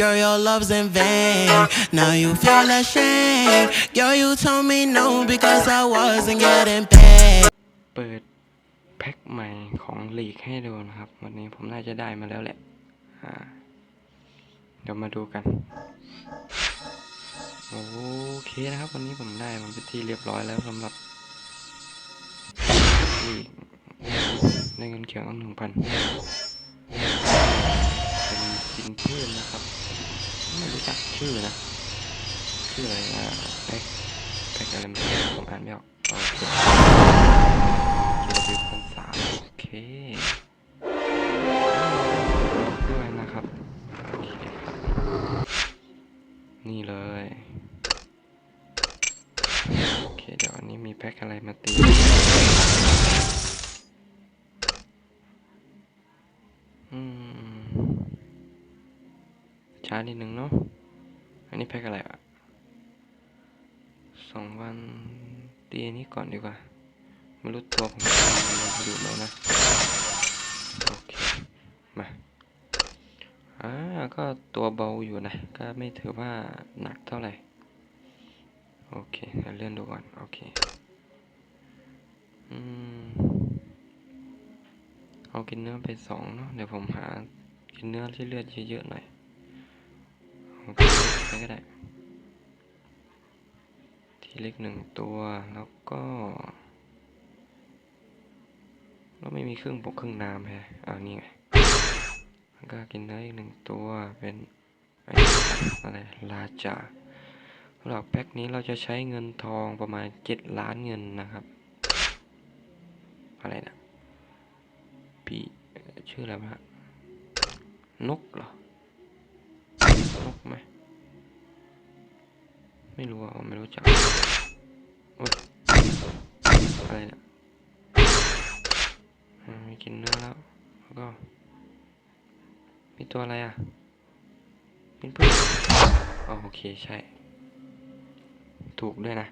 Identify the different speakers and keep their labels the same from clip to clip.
Speaker 1: Girl, your love's in vain. Now you feel ashamed. Girl, you told me no because I wasn't getting paid.
Speaker 2: เปิดแพ็คใหม่ของลีกให้ดูนะครับ วันนี้ผมน่าจะได้มาแล้วแหละเดี๋ยวมาดูกัน โอเคนะครับ วันนี้ผมได้มันเป็นที่เรียบร้อยแล้วสำหรับลีกได้เงินเขียวตั้งหนึ่งพันเป็นจินเพื่อนนะครับ ไม่รู้จักชื่อนะ ชื่ออะไรอะแพ็คแพ็คอะไรไม่รู้ผมอ่านไม่ออกโอเคเกียรติพันสามโอเคด้วยนะครับ โอเคครับ นี่เลย โอเค เดี๋ยวอันนี้มีแพ็คอะไรมาตี อืม ช้านิดนึงเนาะ อันนี้แพ็คอะไรอะสองวันตีนี้ก่อนดีกว่า ไม่รู้ตัวผมจะอยู่ไหมนะ โอเค มา อ่า ก็ตัวเบาอยู่นะ ก็ไม่ถือว่าหนักเท่าไหร่ โอเคเดี๋ยวเลื่อนดูก่อน โอเค อืม เอากินเนื้อไปสองเนาะ เดี๋ยวผมหากินเนื้อที่เลือดเยอะๆหน่อย โอเคไปก็ได้ ทีเล็กหนึ่งตัวแล้วก็เราไม่มีครื่งบกครื่งน้ำแฮะอ่านี่ไงแล้วก็กินเนื้อีกหนึ่งตัวเป็นอะไรลาจาสำหรับแพ็คนี้เราจะใช้เงินทองประมาณเจ็ดล้านเงินนะครับ อะไรนะพี่ชื่ออะไรวะนกเหรอ นกไหมไม่รู้อะไม่รู้จักโอ๊ยอะไรเนี่ยอ่ามีกินเนื้อแล้วแล้วก็ มีตัวอะไรอะเป็นเพื่อนอ๋อโอเคใช่ ถูกด้วยนะ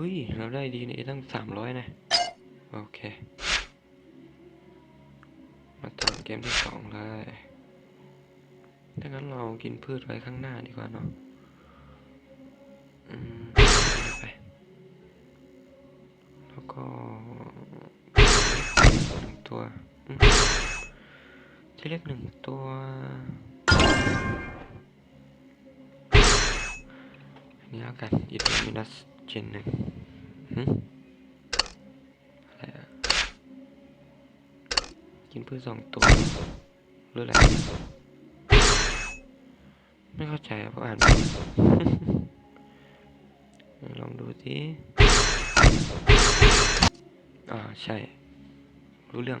Speaker 2: อุ้ย เราได้ดีนี่ตั้งสามร้อยนะ โอเค มาทำเกมที่สองเลยถ้างั้นเรากินพืชไว้ข้างหน้าดีกว่าเนาะอืมไป แล้วก็หนึ่งตัวอืมที่เล็กหนึ่งตัวนนี้แล้วกันอิตามินัสเจนหนึ่ง อะไรอะกินพืชสองตัวหรืออะไรไม่เข้าใจเพราะอ่านลองดูสิอ่าใช่ รู้เรื่อง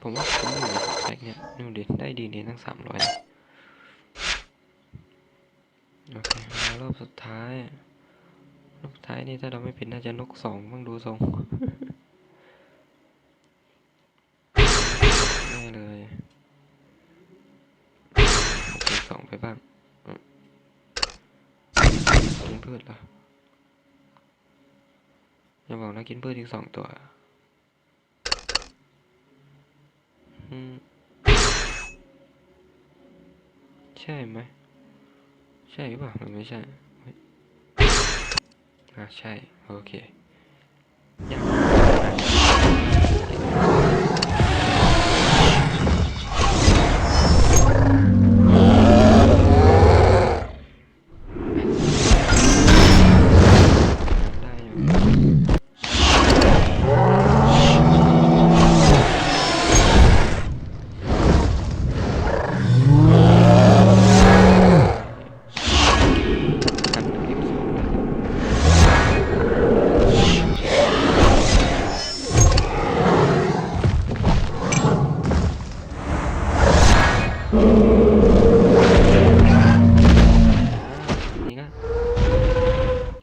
Speaker 2: ผมว่าผมอยู่ในสเปคเนี่ยดูดิได้ดีเนี่ยทั้งสามร้อยโอเคมารอบสุดท้ายรอบสุดท้ายนี่ถ้าเราไม่ผิดน่าจะนกสองบ้างดูทรงแน่เลยกินสองไปบ้างกินพืชเหรออย่าบอกนะกินพืชอีกสองตัวอืม ใช่ไหม ใช่หรือเปล่าหรือไม่ใช่อะใช่ โอเค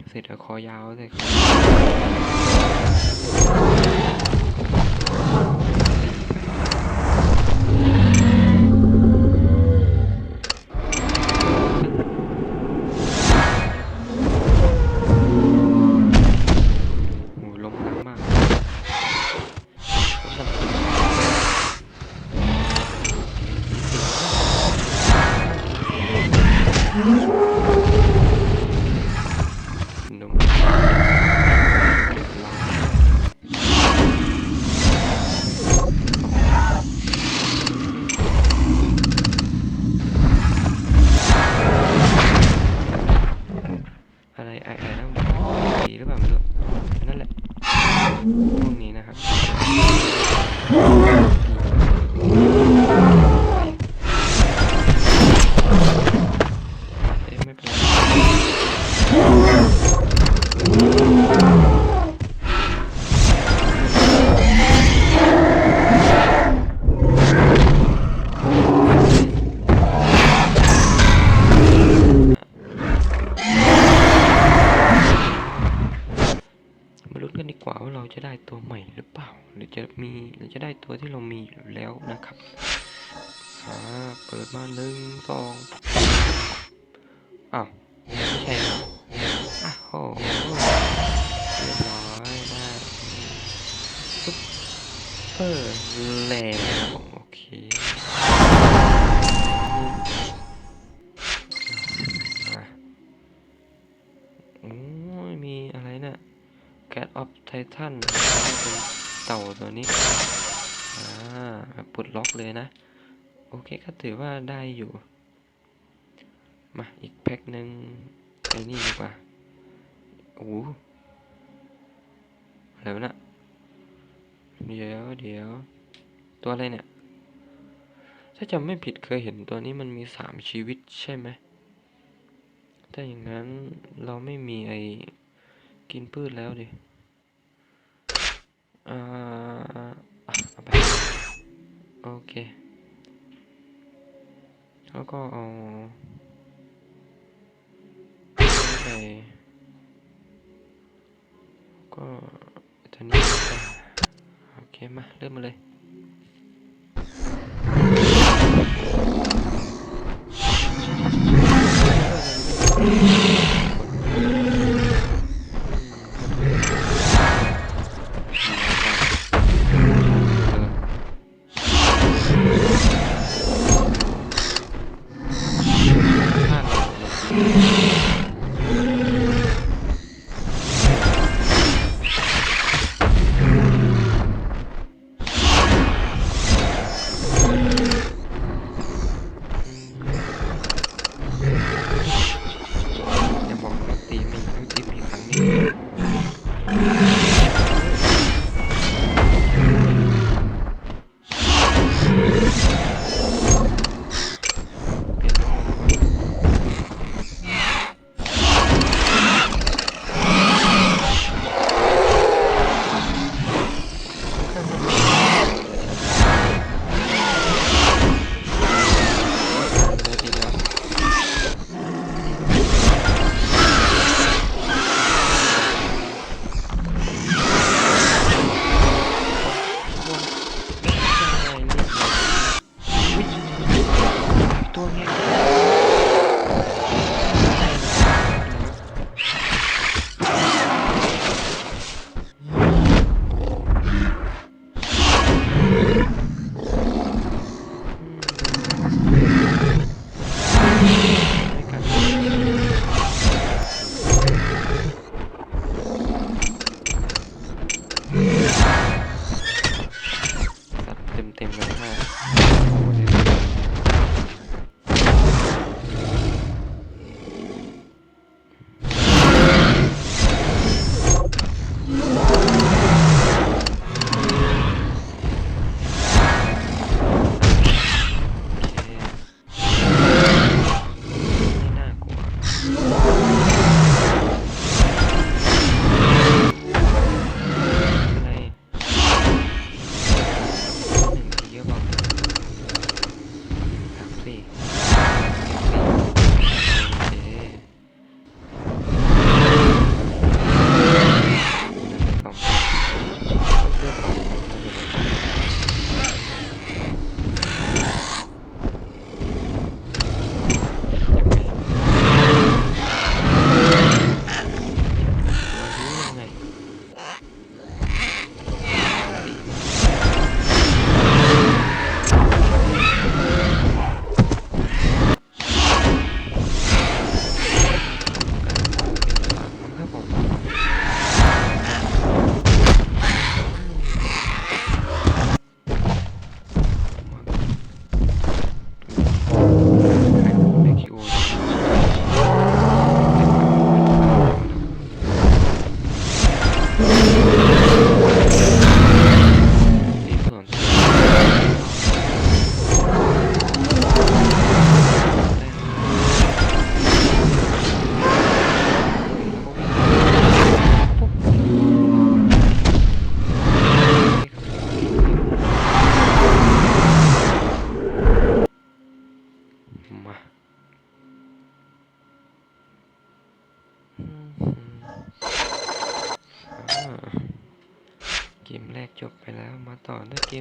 Speaker 2: เสร็จแล้วคอยาวเลย พวกนี้น อ้าวใช่เหรออ้าวโหเรียบร้อยได้ซุปเปอร์แลมโอเคโอ้ยมีอะไรเนี่ย Cat of Titan เป็นเต่าตัวนี้ อ่าปลดล็อกเลยนะ โอเคก็ถือว่าได้อยู่ มาอีกแพ็คหนึ่งไอ้นี่ดีกว่าโอ้โหอะไรวะน่ะเดี๋ยวเดี๋ยวตัวอะไรเนี่ย ถ้าจำไม่ผิดเคยเห็นตัวนี้มันมีสามชีวิตใช่ไหมถ้าอย่างนั้นเราไม่มีไอ้กินพืชแล้วดิอ่าเอาไปโอเค แล้วก็เอา ไปก็ตัวนี้ไปโอเคมาเริ่มมาเลย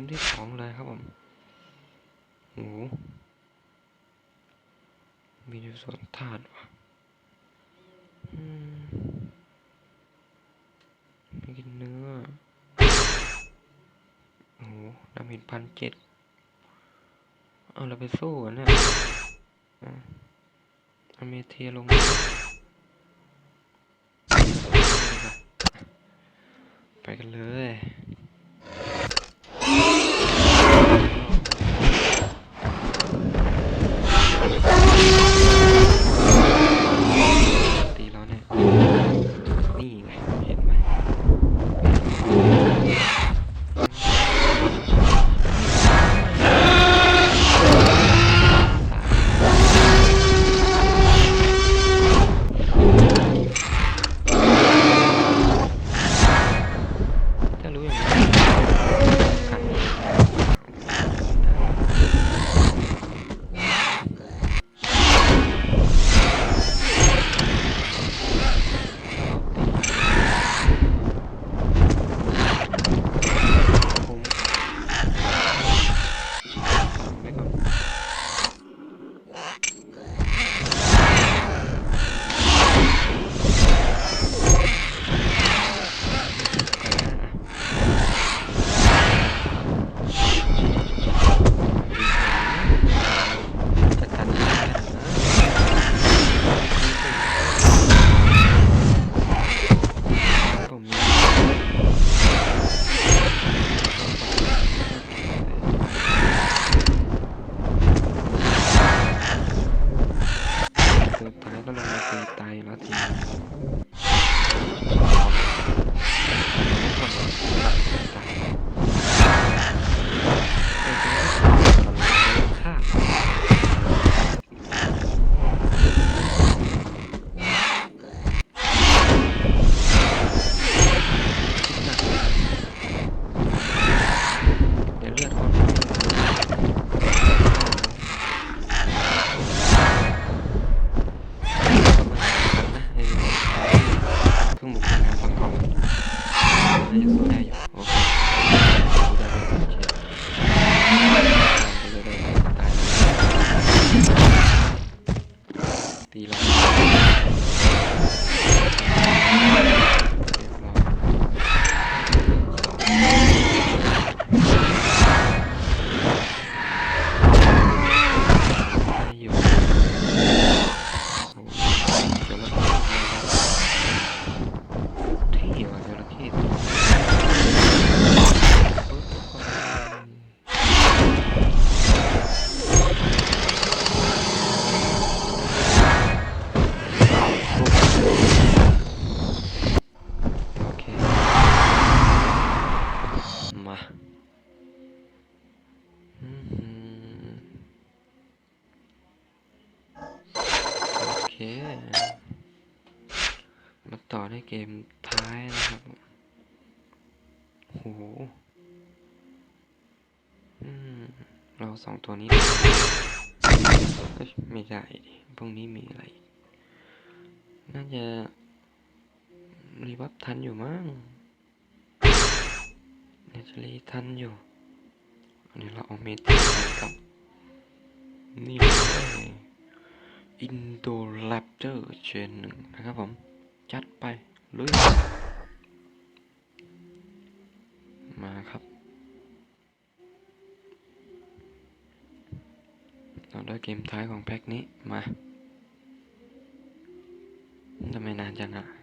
Speaker 2: มที่สองเลยครับผมโหมีในส่วนธาตุวะมไม่กินเนื้อ โอ้โหดาเมจพันเจ็ด เอาเราไปสู้เนี่ยอเมเทียลงไปกันเลย โอเค มาต่อในเกมท้ายนะครับ โหอืมเราสองตัวนี้ไม่ได้ดิพวกนี้มีอะไร น่าจะรีบัฟทันอยู่มั้ง น่าจะรีทันอยู่ อันนี้เราเอาเมทีไปกับ นี่เลยอินโดแรปเตอร์เชนหนึ่งนะครับผม จัดไปลุยมาครับ เราได้เกมท้ายของแพ็กนี้มาทำไมนานจังอะ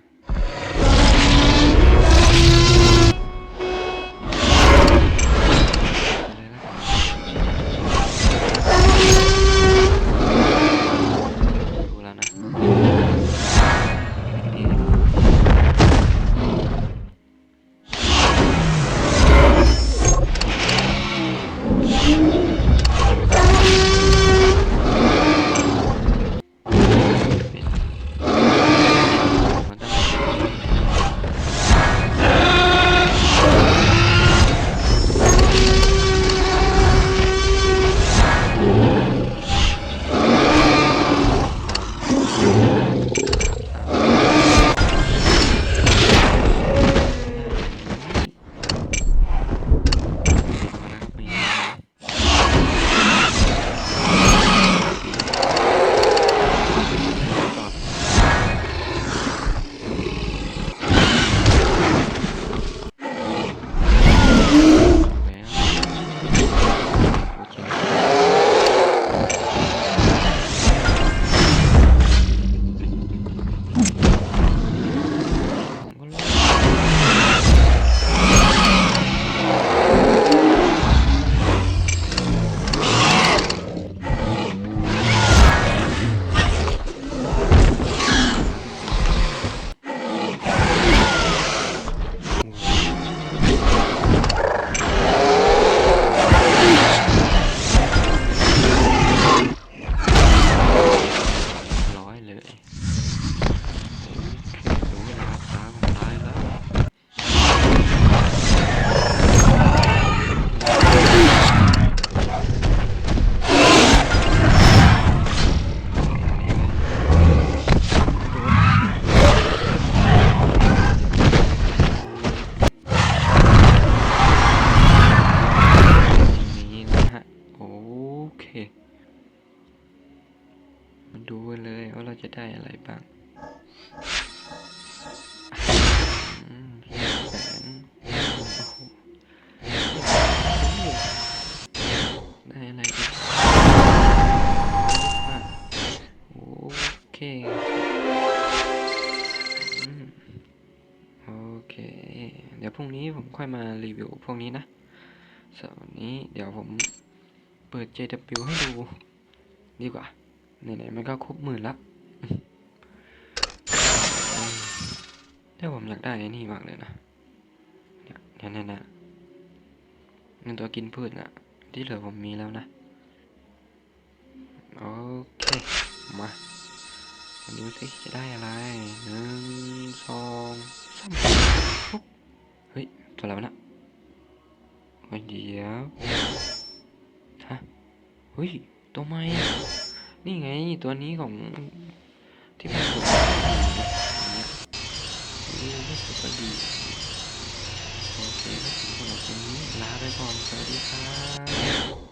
Speaker 2: วิวพวกนี้นะส่วนวันนี้เดี๋ยวผมเปิด JW ให้ดู ดีกว่าไหนๆมันก็ครบหมื่นละอืมแต่ผมอยากได้ไอ้นี่มากเลยนะเนี่ยเนี่ยเนี่ยเงินตัวกินพืชนะที่เหลือผมมีแล้วนะ โอเค มาดูสิจะได้อะไรหนึ่งสองสามเฮ้ยตัวอะไรวนะ เดี๋ยวฮะเฮ้ยตัวไม่นี่ไงตัวนี้ของที่มันถูกนี่รู้สึกว่าดีโอเคครับสำหรับวันนี้ลาไปก่อนสวัสดีครับ